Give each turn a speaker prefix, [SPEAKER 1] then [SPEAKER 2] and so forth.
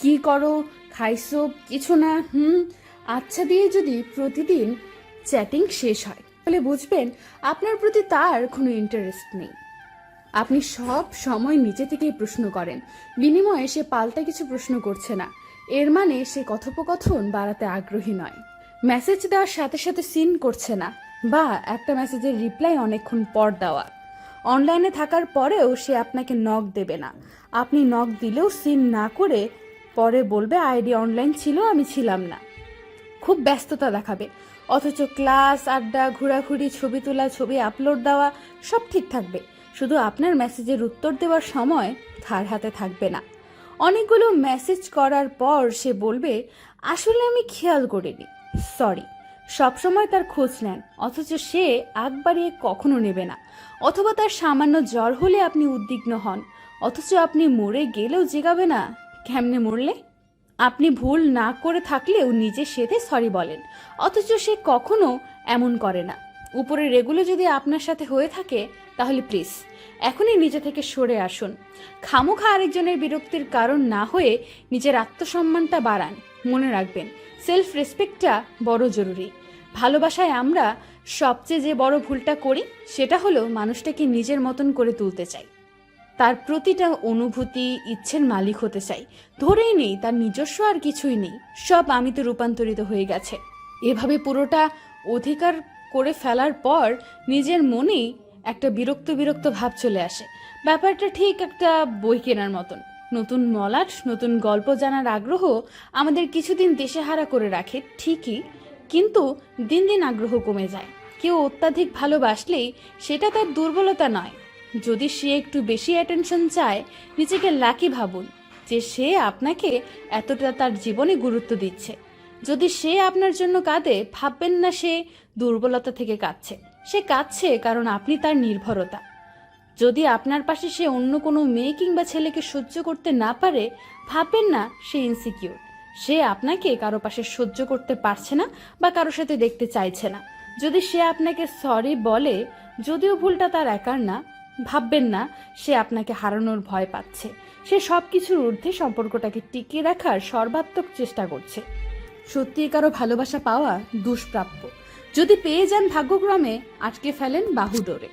[SPEAKER 1] কি করো, খাইছো, কিছু না, হুম? আচ্ছা দিয়ে যদি প্রতিদিন চ্যাটিং শেষ হয়, তাহলে বুঝবেন আপনার প্রতি তার কোনো ইন্টারেস্ট নেই। আপনি সব সময় নিজে থেকেই প্রশ্ন করেন। বিনিময়ে সে পাল্টা কিছু প্রশ্ন করছে না। এর মানে সে কথোপকথন বাড়াতে আগ্রহী নয়। মেসেজ দেওয়ার সাথে সাথে সিন করছে না, বা একটা মেসেজের রিপ্লাই অনেকক্ষণ পর দেওয়া। অনলাইনে থাকার পরেও সে আপনাকে নক দেবে না। আপনি নক দিলেও সিন না করে পরে বলবে, আইডি অনলাইন ছিল, আমি ছিলাম না। খুব ব্যস্ততা দেখাবে। অথচ ক্লাস, আড্ডা, ঘোরাঘুরি, ছবি তোলা, ছবি আপলোড দেওয়া, সব ঠিক থাকবে। শুধু আপনার মেসেজের উত্তর দেওয়ার সময় তার হাতে থাকবে না। অনেকগুলো মেসেজ করার পর সে বলবে, আসলে আমি খেয়াল করিনি। সরি সবসময় তার খোঁজ নেন, অথচ সে আগ বাড়িয়ে কখনো নেবে না। অথবা তার সামান্য জ্বর হলে আপনি উদ্বিগ্ন হন, অথচ আপনি মরে গেলেও জেগাবে না। কেমনে মরলে? আপনি ভুল না করে থাকলেও নিজে সেধে সরি বলেন। অথচ সে কখনো এমন করে না। উপরের এগুলো যদি আপনার সাথে হয়ে থাকে, তাহলে প্লিজ এখনই নিজে থেকে সরে আসুন। খামোখা আরেকজনের বিরক্তির কারণ না হয়ে নিজের আত্মসম্মানটা বাড়ান। মনে রাখবেন সেলফ রেসপেক্টটা বড় জরুরি। ভালোবাসায় আমরা সবচেয়ে যে বড় ভুলটা করি, সেটা হলো মানুষটাকে নিজের মতন করে তুলতে চাই। তার প্রতিটা অনুভূতি ইচ্ছের মালিক হতে চাই। ধরেই নেই, তার নিজস্ব আর কিছুই নেই। সব আমিতে রূপান্তরিত হয়ে গেছে। এভাবে পুরোটা অধিকার করে ফেলার পর নিজের মনেই একটা বিরক্ত বিরক্ত ভাব চলে আসে। ব্যাপারটা ঠিক একটা বই কেনার মতন। নতুন মলাট, নতুন গল্প জানার আগ্রহ আমাদের কিছুদিন দেশেহারা করে রাখে, ঠিকই, কিন্তু দিন দিন আগ্রহ কমে যায়। কেউ অত্যাধিক ভালোবাসলেই সেটা তার দুর্বলতা নয়। যদি সে একটু বেশি অ্যাটেনশন চায়, নিজেকে লাকি ভাবুন যে সে আপনাকে এতটা তার জীবনে গুরুত্ব দিচ্ছে। যদি সে আপনার জন্য কাঁদে, ভাববেন না সে দুর্বলতা থেকে কাঁদছে। সে কাঁদছে কারণ আপনি তার নির্ভরতা। যদি আপনার পাশে সে অন্য কোনো মেয়ে কিংবা ছেলেকে সহ্য করতে না পারে, ভাববেন না সে ইনসিকিউর সে আপনাকে কারও পাশে সহ্য করতে পারছে না বা কারোর সাথে দেখতে চাইছে না। যদি সে আপনাকে সরি বলে, যদিও ভুলটা তার একার না ভাববেন না, সে আপনাকে হারানোর ভয় পাচ্ছে। সে সব কিছুর ঊর্ধ্বে সম্পর্কটাকে টিকিয়ে রাখার সর্বাত্মক চেষ্টা করছে। সত্যি কারও ভালোবাসা পাওয়া দুষ্প্রাপ্য। যদি পেয়ে যান ভাগ্যক্রমে, আটকে ফেলেন বাহুডোরে।